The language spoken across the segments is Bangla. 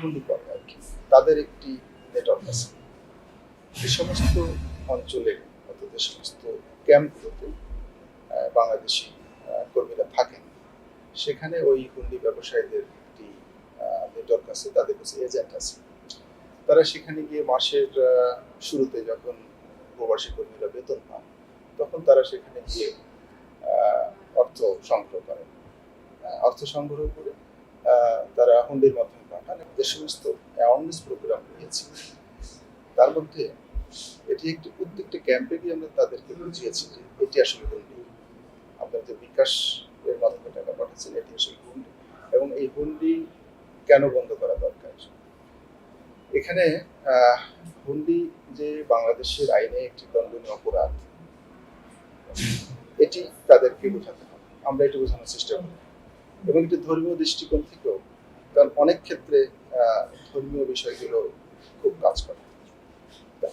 হুন্ডি করে আর কি। তাদের একটি নেটওয়ার্ক আছে। এই সমস্ত অঞ্চলে, অর্থাৎ যে সমস্ত ক্যাম্পগুলোতে বাংলাদেশি কর্মীরা থাকেন, সেখানে ওই হুন্ডি ব্যবসায়ীদের একটি নেটওয়ার্ক আছে, তাদের কাছে এজেন্ট আছে। তারা সেখানে গিয়ে মাসের শুরুতে যখন প্রবাসী কর্মীরা বেতন পান, তখন তারা সেখানে গিয়ে অর্থ সংগ্রহ করেন। অর্থ সংগ্রহ করে তারা হুন্ডির মাধ্যমে পাঠান এবং যে সমস্ত অ্যাওয়ারনেস প্রোগ্রাম রয়েছে তার মধ্যে এটি একটি প্রত্যেকটা ক্যাম্পে গিয়ে আমরা তাদেরকে বুঝিয়েছি যে এটি আসলে হুন্ডি। আপনার যে বিকাশ এর মাধ্যমে টাকা পাঠাচ্ছেন, এটি আসলে হুন্ডি। এবং এই হুন্ডি কেন বন্ধ করা দরকার? এখানে হুন্ডি যে বাংলাদেশের আইনে একটি দণ্ডনীয় অপরাধ, এটি তাদেরকে বোঝাতে হবে। আমরা এটি বোঝানোর চেষ্টা করি। এবং একটি ধর্মীয় দৃষ্টিকোণ থেকেও, কারণ অনেক ক্ষেত্রে ধর্মীয় বিষয়গুলো খুব কাজ করে।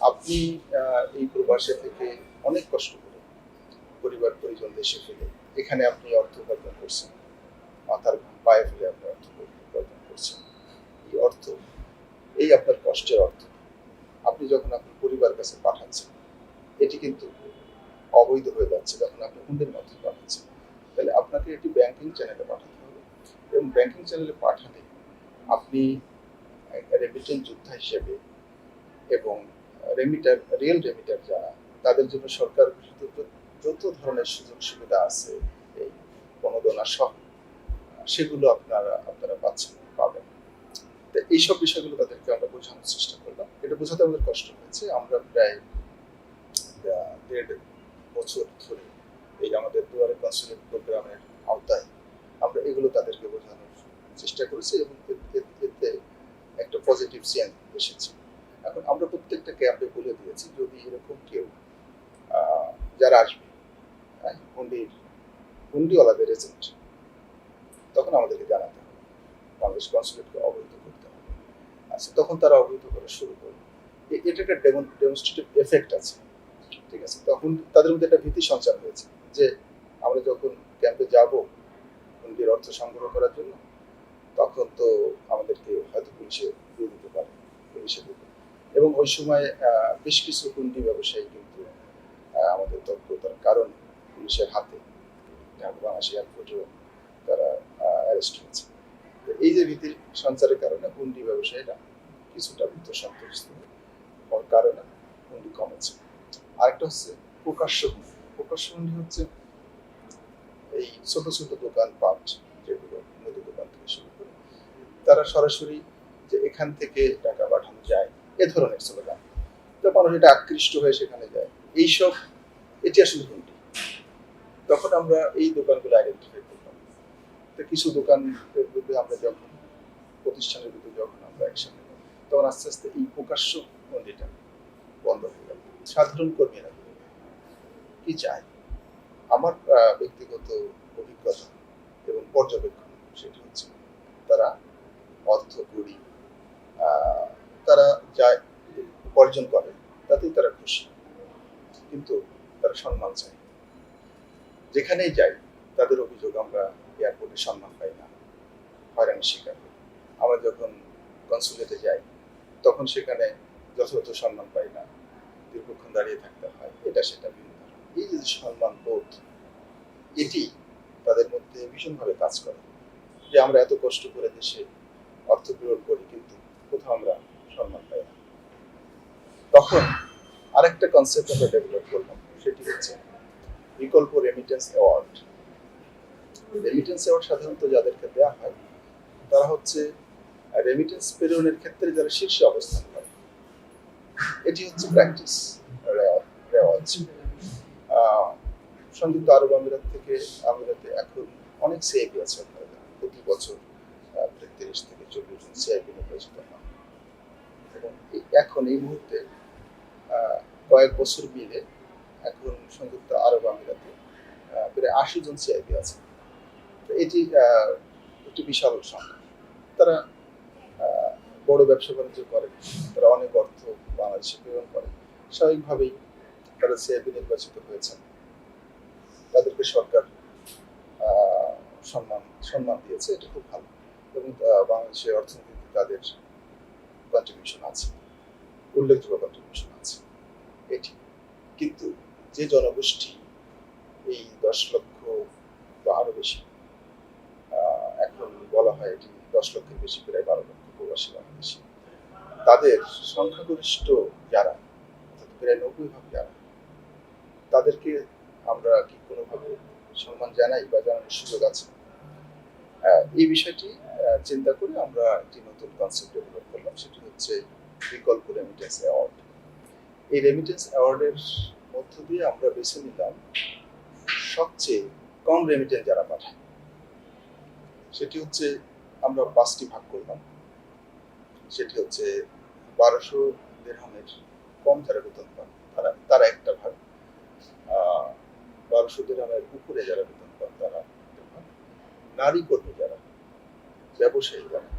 আপনি এই প্রবাসে থেকে অনেক কষ্ট করে পরিবার পরিজন দেশে ফেলে। এখানে আপনি অর্থ উপার্জন করছেন। মাথার পায়ে ফেলে আপনি অর্থ উপার্জন করছেন। এই অর্থ, এই আপনার কষ্টের অর্থ। আপনি যখন আপনার পরিবার কাছে পাঠাচ্ছেন, এটি কিন্তু অবৈধ হয়ে যাচ্ছে যখন আপনি হুন্ডির মাধ্যমে পাঠাচ্ছেন। তাহলে আপনাকে এটি ব্যাংকিং চ্যানেলে পাঠাতে হবে। এবং ব্যাংকিং চ্যানেলে পাঠালে আপনি রেমিটেন্স যোদ্ধা হিসেবে এবং রেমিটার রিয়েল রেমিটার যারা, তাদের জন্য সরকার যত ধরনের সুযোগ সুবিধা আছে এই প্রণোদনা সহ। সেগুলো আপনারা আপনারা পাচ্ছেন, পাবেন। তো এইসব বিষয়গুলো তাদেরকে আমরা বোঝানোর চেষ্টা করলাম। এটা বোঝাতে আমাদের কষ্ট হয়েছে। আমরা প্রায় দেড় বছর ধরে এই আমাদের দুয়ারে কনসুলেট প্রোগ্রামের আওতায় আমরা এগুলো তাদেরকে বোঝানোর চেষ্টা করেছি এবং এতে একটা পজিটিভ চেঞ্জ এসেছে। এখন আমরা প্রত্যেকটা ক্যাম্পে বলে দিয়েছি, যদি এরকম কেউ যারা আসবে হ্যাঁ হুন্ডির, হুন্ডিওয়ালাদের এজেন্ট তখন আমাদেরকে জানাতে হবে। বাংলাদেশ কনসুলেটকে অবহিত করতে হবে। আচ্ছা তখন তারা অবহিত করা শুরু করবে। এটা একটা ডেমনস্ট্রেটিভ এফেক্ট আছে, ঠিক আছে? তখন তাদের মধ্যে একটা ভীতি সঞ্চার হয়েছে। যে আমরা যখন ক্যাম্পে যাব হুন্ডির অর্থ সংগ্রহ করার জন্য, তখন তো আমাদেরকে হয়তো পুলিশে দিয়ে দিতে পারে, পুলিশে দিতে এবং ওই সময় বেশ কিছু হুন্ডি ব্যবসায়ী কিন্তু আমাদের তৎপরতার কারণ পুলিশের হাতে বাংলাদেশ এয়ারপোর্টেও তারা অ্যারেস্ট হয়েছে। এই যে ভীতির সঞ্চারের কারণে হুন্ডি ব্যবসায়ীরা কিছুটা ভীত সন্ত্রস্ত হওয়ার কারণে হুন্ডি কমেছে। আরেকটা হচ্ছে প্রকাশ্য হুন্ডি প্রকাশ্য হুন্ডি হচ্ছে এই ছোট ছোট দোকান, পাট যেগুলো মুদি দোকান থেকে শুরু করে, তারা সরাসরি যে এখান থেকে টাকা পাঠানো যায়, এ ধরনের স্লোগান। তো মানুষ এটা আকৃষ্ট হয়ে সেখানে যায়। এইসব, এটি আসলে হুন্ডি তখন আমরা এই দোকানগুলো আইডেন্টিফাই করলাম। তো কিছু দোকানের বিরুদ্ধে আমরা যখন, প্রতিষ্ঠানের বিরুদ্ধে যখন আমরা অ্যাকশন তখন আস্তে আস্তে এই প্রকাশ্য মন্দিরটা বন্ধ হয়ে গেল। সাধারণ কর্মীরা কি চায় আমার ব্যক্তিগত অভিজ্ঞতা এবং পর্যবেক্ষণ সেটি হচ্ছে তারা অর্থ করি তারা যা উপার্জন করে তাতেই তারা খুশি। কিন্তু তারা সম্মান চায়। যেখানেই যাই, তাদের অভিযোগ আমরা এয়ারপোর্টে সম্মান পাই না। হয়রানির শিকার আমরা যখন কনসুলেটে যাই, তখন সেখানে যথাযথ সম্মান পাই না। দীর্ঘক্ষণ দাঁড়িয়ে থাকতে হয়, এটা সেটা বিভিন্ন। এই যে সম্মান বোধ, এটি তাদের মধ্যে ভীষণভাবে কাজ করে। যে আমরা এত কষ্ট করে দেশে অর্থ প্রেরণ করি, কিন্তু কোথাও আমরা সম্মান পাই না। তখন আরেকটা কনসেপ্ট আমরা ডেভেলপ করলাম সেটি হচ্ছে বিকল্প রেমিটেন্স অ্যাওয়ার্ড রেমিটেন্স অ্যাওয়ার্ড সাধারণত যাদেরকে দেওয়া হয়, তারা হচ্ছে রেমিটেন্স প্রেরণের ক্ষেত্রে যারা শীর্ষে অবস্থান করে, এটি হচ্ছে প্র্যাকটিস রেওয়াজ সংযুক্ত আরব আমিরাত থেকে আমিরাতে এখন অনেক সিআইপি আছে আপনারা প্রতি বছর প্রায় তিরিশ থেকে চল্লিশ জন সিআইপি নির্বাচিত হন। এবং এখন এই মুহূর্তে কয়েক বছর মিলে এখন সংযুক্ত আরব আমিরাতে প্রায় আশি জন সিআইপি আছে। তো এটি একটি বিশাল সংখ্যা। তারা বড় ব্যবসা বাণিজ্য করে, তারা অনেক অর্থ বাংলাদেশে প্রেরণ করে। স্বাভাবিকভাবেই তারা নির্বাচিত হয়েছেন। তাদেরকে সরকার সম্মান সম্মান দিয়েছে, এটা খুব ভালো। এবং বাংলাদেশের অর্থনীতিতে তাদের কন্ট্রিবিউশন আছে। উল্লেখযোগ্য কন্ট্রিবিউশন আছে। এটি। কিন্তু যে জনগোষ্ঠী এই দশ লক্ষ বা আরও বেশি এখন বলা হয় এটি দশ লক্ষের বেশি, প্রায় বারো লক্ষ প্রবাসী বাংলাদেশি, তাদের সংখ্যাগরিষ্ঠ যারা, অর্থাৎ প্রায় নব্বই ভাগ যারা তাদেরকে আমরা কি কোনোভাবে সম্মান জানাই বা জানানোর সুযোগ আছে? আহ, এই বিষয়টি চিন্তা করে আমরা একটি নতুন কনসেপ্ট ডেভেলপ করলাম। সেটি হচ্ছে বিকল্প রেমিটেন্স অ্যাওয়ার্ড এই রেমিটেন্স অ্যাওয়ার্ডের মধ্য দিয়ে আমরা বেছে নিলাম সবচেয়ে কম রেমিটেন্স যারা পাঠায়। সেটি হচ্ছে আমরা পাঁচটি ভাগ করলাম। সেটি হচ্ছে বারোশো দেড়হামের কম যারা বেতন পান তারা তারা একটা ভাগ। বারোশো দেড়হামের উপরে যারা বেতন পান তারা নারী কর্মী যারা ব্যবসায়ী যারা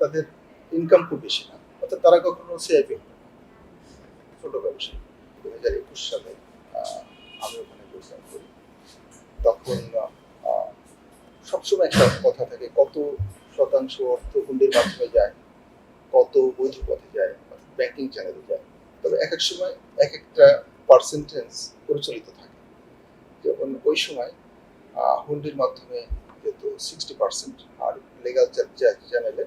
তাদের ইনকাম খুব বেশি না। অর্থাৎ তারা কখনো সিআইপি ছোট ব্যবসায়ী। দু হাজার একুশ সালে আমি ওখানে যোগদান করি। তখন সবসময় একটা কথা থাকে, কত শতাংশ অর্থ হুন্ডির মাধ্যমে যায়, কত বৈধ পথে যায় ব্যাংকিং চ্যানেলে যায়। তবে এক এক সময় এক একটা পার্সেন্টেজ পরিচালিত থাকে। যেমন ওই সময় হুন্ডির মাধ্যমে যেত সিক্সটি পার্সেন্ট আর লিগাল চ্যানেলে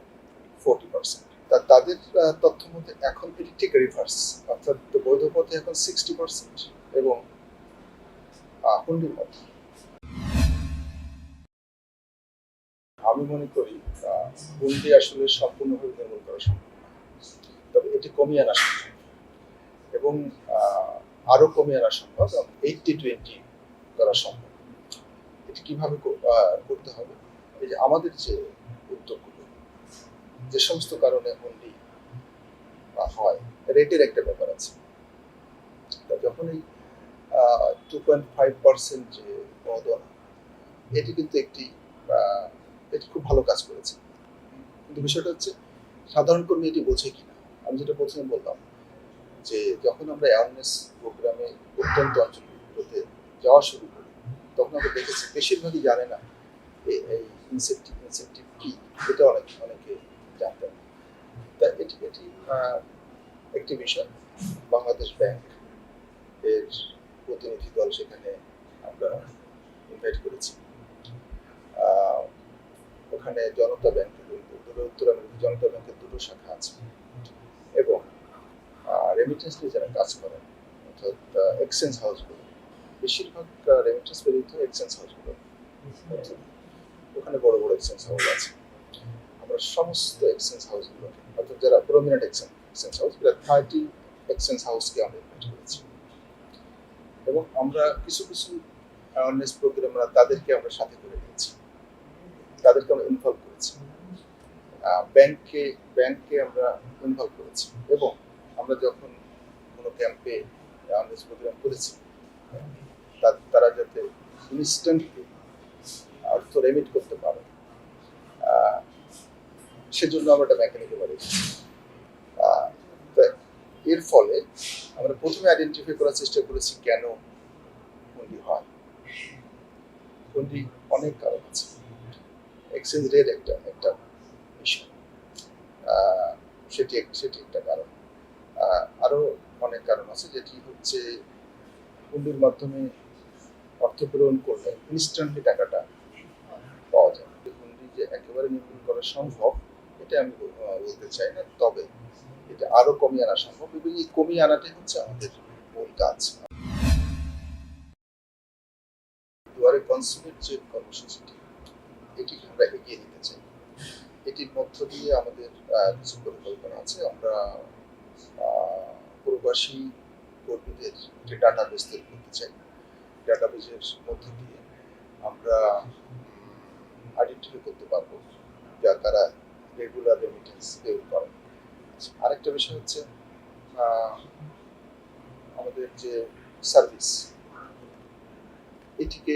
ফোরটি পার্সেন্ট তা তাদের তথ্য মধ্যে এখন এটি ঠিক রিভার্স অর্থাৎ বৈধ পথে এখন সিক্সটি পার্সেন্ট এবং হুন্ডির মাধ্যমে আমি মনে করি হুন্ডি আসলে সম্পূর্ণভাবে নির্মূল করা সম্ভব তবে এটি কমিয়ে আনা এবং আরও কমিয়ে আনা সম্ভব এইটটি টোয়েন্টি করা সম্ভব। এটি কীভাবে করতে হবে? এই যে আমাদের যে উদ্যোগগুলো যে সমস্ত কারণে আহ, হয় রেটের একটা ব্যাপার আছে। তা যখন এই টু পয়েন্ট ফাইভ পার্সেন্ট যে অনুদান এটি কিন্তু একটি এটি খুব ভালো কাজ করেছে। কিন্তু বিষয়টা হচ্ছে সাধারণ কর্মী এটি বোঝে কিনা? আমি যেটা প্রথমে বললাম যে যখন আমরা অ্যাওয়ারনেস প্রোগ্রামে অত্যন্ত অঞ্চলগুলোতে যাওয়া শুরু করি, তখন আমরা দেখেছি বেশিরভাগই জানে না এই ইনসেন্টিভ ইনসেন্টিভ কি, এটা অনেক, অনেকে জানতেন। তা এটি এটি একটি বিষয়। বাংলাদেশ ব্যাংক এর প্রতিনিধি দল সেখানে আমরা ইনভাইট করেছি। ওখানে জনতা ব্যাংক উত্তর আমেরিকা জনতা ব্যাংকের দুটো শাখা আছে। রেমিটেন্স নিয়ে যারা কাজ করেন অর্থাৎ এক্সচেঞ্জ হাউসগুলো বেশিরভাগ রেমিটেন্স প্রেরিত এক্সচেঞ্জ হাউসগুলো ওখানে বড় বড় এক্সচেঞ্জ হাউস আছে। আমরা সমস্ত এক্সচেঞ্জ হাউসগুলো অর্থাৎ যারা প্রমিনেন্ট এক্সচেঞ্জ এক্সচেঞ্জ হাউস প্রায় থার্টি এক্সচেঞ্জ হাউসকে আমরা ইনভাইট করেছি। এবং আমরা কিছু কিছু অ্যাওয়ারনেস প্রোগ্রাম আমরা তাদেরকে আমরা সাথে করে নিয়েছি। তাদেরকে আমরা ইনভলভ করেছি। ব্যাংকে ব্যাংকে আমরা ইনভলভ করেছি। এবং আমরা যখন কোনো ক্যাম্পে অ্যাওয়ারনেস প্রোগ্রাম করেছি তারা যাতে ইনস্ট্যান্টলি অর্থ রেমিট করতে পারে সেজন্য আমরা একটা বানিয়েছি। আহ, এর ফলে আমরা প্রথমে আইডেন্টিফাই করার চেষ্টা করেছি কেন হুন্ডি হয়। হুন্ডি অনেক কারণ আছে। এক্সচেঞ্জ রেট একটা একটা বিষয় সেটি সেটি একটা কারণ। আহ, আরও অনেক কারণ আছে যেটি হচ্ছে হুন্ডির মাধ্যমে অর্থ প্রেরণ করলে ইনস্ট্যান্টলি টাকাটা পাওয়া যায়। হুন্ডি যে একেবারে নির্মূল করা সম্ভব এটা আমি বলতে চাই না তবে এটা আরও কমিয়ে আনা সম্ভব এবং এই কমিয়ে আনাটাই হচ্ছে আমাদের মূল কাজ। দুয়ারে কনসুলেট যে কর্মসূচিটি এটি আমরা এগিয়ে নিতে চাই। এটির মধ্য দিয়ে আমাদের কিছু পরিকল্পনা আছে। আমরা প্রবাসী কর্মীদের যে ডাটা বেস তৈরি করতে চাই ডাটা বেসের মধ্য দিয়ে আমরা আইডেন্টিফাই করতে পারব যা তারা রেগুলার রেমিটেন্স পেউ করে। আরেকটা বিষয় হচ্ছে আমাদের যে সার্ভিস এটিকে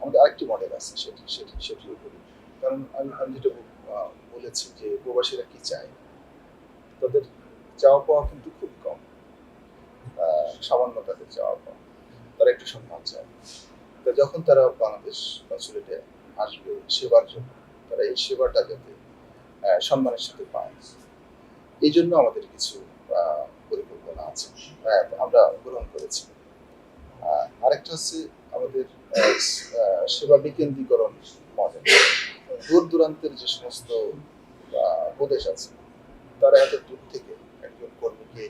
আমাদের আরেকটি মডেল আছে, সেটি সেটি, সেটির উপরে। কারণ আমি আমি যেটা বলেছি যে প্রবাসীরা কি চায় তাদের চাওয়া পাওয়া কিন্তু খুব কম। সামান্য তাদের চাওয়া পাওয়া। তারা একটু সম্মান চায়। তা যখন তারা বাংলাদেশ কনসুলেটে আসবে সেবার জন্য, তারা এই সেবাটা যাতে সম্মানের সাথে পায়। এই জন্য আমাদের কিছু পরিকল্পনা আছে। আমরা গ্রহণ করেছি। আরেকটা হচ্ছে আমাদের সেবা বিকেন্দ্রীকরণ মডেল। দূর দূরান্তের যে সমস্ত প্রদেশ আছে তারা এত দূর থেকে একজন কর্মীকে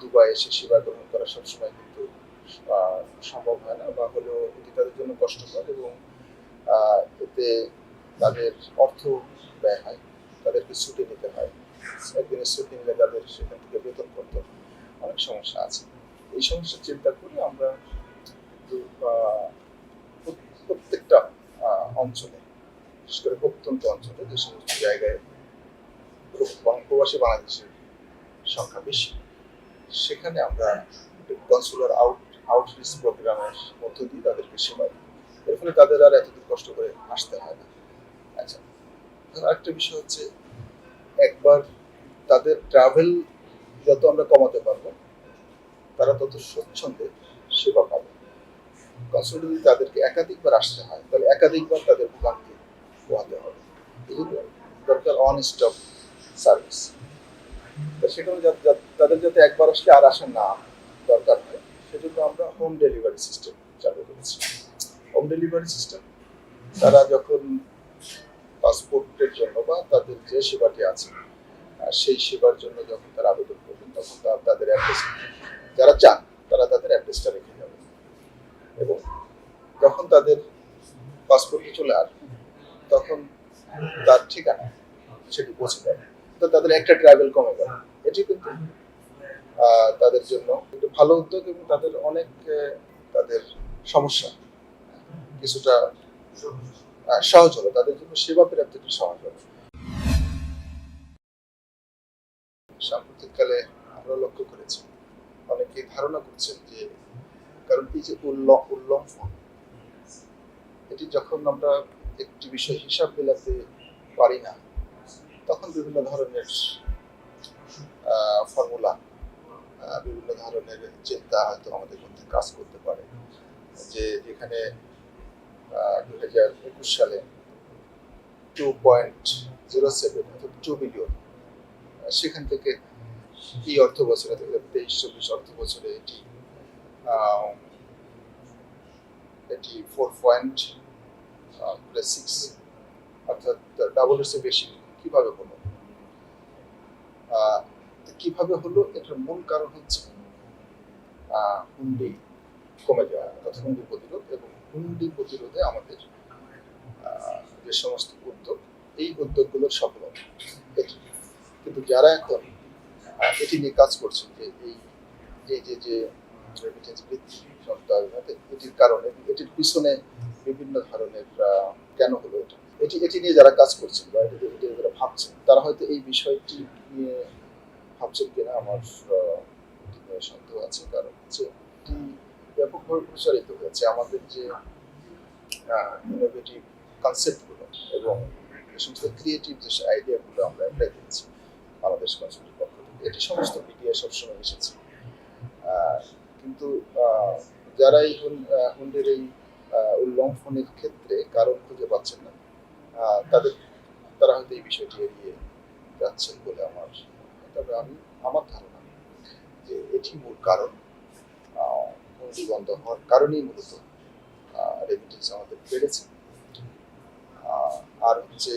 দুবাই এসে সেবা গ্রহণ করা সবসময় কিন্তু সম্ভব হয় না বা হলেও এটি তাদের জন্য কষ্টকর এবং এতে তাদের অর্থ ব্যয় হয়, তাদেরকে ছুটি নিতে হয়। একদিনের ছুটি নিলে তাদের সেখান থেকে বেতন করতে অনেক সমস্যা আছে। এই সমস্যা চিন্তা করে আমরা কিন্তু প্রত্যেকটা অঞ্চলে, বিশেষ করে প্রত্যন্ত অঞ্চলে যে সমস্ত জায়গায় প্রবাসী বাংলাদেশের সংখ্যা বেশি। সেখানে আমরা কনসুলার আউট আউটরিচ প্রোগ্রামের মধ্য দিয়ে তাদেরকে সেবা দিই। এর ফলে তাদের আর এতদূর কষ্ট করে আসতে হয় না। আচ্ছা আর একটা বিষয় হচ্ছে, একবার তাদের ট্রাভেল যত আমরা কমাতে পারব, তারা তত স্বচ্ছন্দে সেবা পাবে। কনসুলার যদি তাদেরকে একাধিকবার আসতে হয়, তাহলে একাধিকবার তাদের ভোগান্তি পোহাতে হবে। এই দরকার অন স্টপ সার্ভিস সেখানে তাদের যাতে একবার আসলে আর আসা না দরকার হয়, সেজন্য আমরা হোম ডেলিভারি সিস্টেম চালু করেছি। হোম ডেলিভারি সিস্টেম তারা যখন পাসপোর্টের জন্য বা তাদের যে সেবাটি আছে সেই সেবার জন্য যখন তারা আবেদন করবেন, তখন তাদের অ্যাড্রেস যারা চান, তারা তাদের অ্যাড্রেসটা রেখে যাবেন। এবং যখন তাদের পাসপোর্টে চলে আসবে তখন তার ঠিকানা সেটি পৌঁছে যাবে তো তাদের একটা ট্রাভেল কমে যাবে এটি কিন্তু তাদের জন্য একটু ভালো উদ্যোগ এবং তাদের অনেক তাদের সমস্যা। কিছুটা সহজ হলো। তাদের জন্য সেবা প্রাপ্তি একটু সহজ হলো। সাম্প্রতিককালে আমরা লক্ষ্য করেছি অনেকে ধারণা করছেন যে, কারণ এই যে উল্ল- উল্লঙ্ঘন এটি যখন আমরা একটি বিষয় হিসাব মেলাতে পারি না তখন বিভিন্ন ধরনের ফর্মুলা বিভিন্ন ধরনের চিন্তা হয়তো আমাদের মধ্যে কাজ করতে পারে। যে যেখানে দুই হাজার একুশ সালে টু পয়েন্ট জিরো সেভেন অর্থাৎ টু বিলিয়ন সেখান থেকে এই অর্থ বছরে দুই হাজার তেইশ, চব্বিশ অর্থ বছরে এটি এটি ফোর পয়েন্ট সিক্স অর্থাৎ ডাবলের চেয়ে বেশি। কীভাবে হলো? কীভাবে হলো? এটার মূল কারণ হচ্ছে হুন্ডি কমে যাওয়া, অর্থাৎ হুন্ডি প্রতিরোধ এবং হুন্ডি প্রতিরোধে আমাদের যে সমস্ত উদ্যোগ, এই উদ্যোগগুলোর সফলতা এটি কিন্তু যারা এখন এটি নিয়ে কাজ করছেন যে এই এই যে যে রেমিটেন্স বৃদ্ধি সপ্তাহ এটির কারণে, এটির পিছনে বিভিন্ন ধরনের কেন হলো এটা? এটি এটি নিয়ে যারা কাজ করছেন বা এটি নিয়ে যারা ভাবছেন, তারা হয়তো এই বিষয়টি নিয়ে ভাবছেন কিনা আমার সন্দেহ আছে। কারণ হচ্ছে এটি ব্যাপকভাবে প্রচারিত হয়েছে আমাদের যে ইনোভেটিভ কনসেপ্টগুলো এবং যে সমস্ত ক্রিয়েটিভ যে আইডিয়াগুলো আমরা অ্যাপ্লাই করেছি বাংলাদেশ কনসেপ্টের পক্ষ থেকে, এটি সমস্ত মিডিয়া সবসময় এসেছে। কিন্তু যারা এই হুন- হুন্ডের এই উল্লঙ্ঘনের ক্ষেত্রে কারণ খুঁজে পাচ্ছেন না। তাদের তারা হয়তো এই বিষয়টি এড়িয়ে যাচ্ছেন বলে আমার তবে আমি, আমার ধারণা যে এটি মূল কারণ হুন্ডি বন্ধ হওয়ার কারণেই মূলত রেমিটেন্স আমাদের বেড়েছে। আর হচ্ছে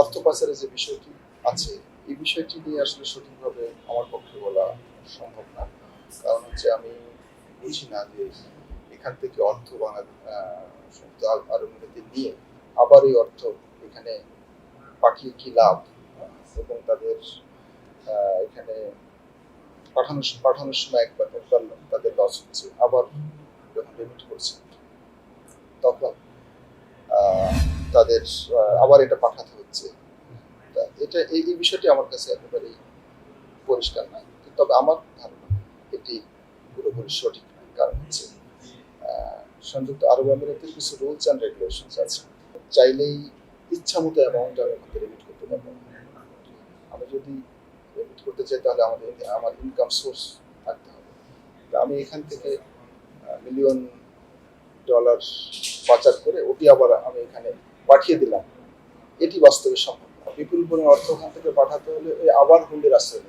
অর্থ পাচারের যে বিষয়টি আছে, এই বিষয়টি নিয়ে আসলে সঠিকভাবে আমার পক্ষে বলা সম্ভব না। কারণ হচ্ছে আমি বুঝি না যে এখান থেকে অর্থ বাংলা সংযুক্ত আরব নিয়ে আবার এই অর্থ, এখানে পাঠিয়ে কি লাভ? এবং তাদের এখানে পাঠানোর পাঠানোর সময় একবার একবার তাদের লস হচ্ছে, আবার যখন পেমেন্ট করছে, তখন তাদের আবার এটা পাঠাতে হচ্ছে। এটা, এই এই বিষয়টি আমার কাছে একেবারেই পরিষ্কার নয়। তবে আমার ধারণা এটি পুরোপুরি সঠিক কারণ হচ্ছে সংযুক্ত আরব আমিরাতের কিছু রুলস অ্যান্ড রেগুলেশনস আছে। চাইলেই ইচ্ছা মতো অ্যামাউন্ট আমি রেমিট করতে পারব আমি যদি রেমিট করতে চাই তাহলে আমাদের, আমার ইনকাম সোর্স থাকতে হবে। আমি এখান থেকে মিলিয়ন ডলার পাচার করে ওটি আবার আমি এখানে পাঠিয়ে দিলাম। এটি বাস্তবে সম্ভব বিপুল পরিমাণ অর্থ ওখান থেকে পাঠাতে হলে আবার হুন্ডির আশ্রয়